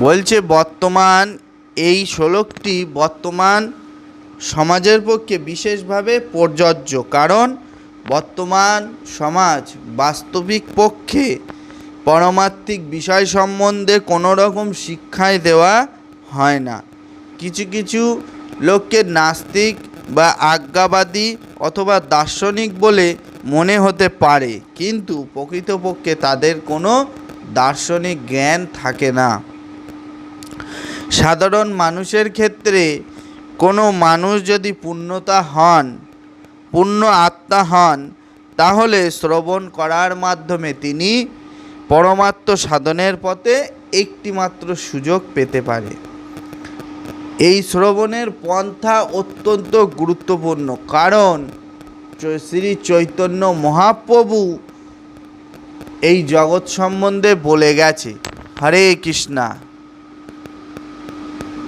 বলছে, বর্তমান এই শ্লোকটি বর্তমান সমাজের পক্ষে বিশেষভাবে প্রযোজ্য। কারণ বর্তমান সমাজ বাস্তবিক পক্ষে পরমাত্মিক বিষয় সম্বন্ধে কোনো রকম শিক্ষাই দেওয়া হয় না। কিছু কিছু লোককে নাস্তিক বা আজ্ঞাবাদী অথবা দার্শনিক বলে মনে হতে পারে, কিন্তু প্রকৃতপক্ষে তাদের কোনো দার্শনিক জ্ঞান থাকে না। সাধারণ মানুষের ক্ষেত্রে কোনো মানুষ যদি পূর্ণতা হন পূর্ণ আত্মা হন, তাহলে শ্রবণ করার মাধ্যমে তিনি পরমাত্ম সাধনের পথে একটিমাত্র সুযোগ পেতে পারে। এই শ্রবণের পন্থা অত্যন্ত গুরুত্বপূর্ণ, কারণ শ্রী চৈতন্য মহাপ্রভু এই জগৎ সম্বন্ধে বলে গেছে, হরে কৃষ্ণা।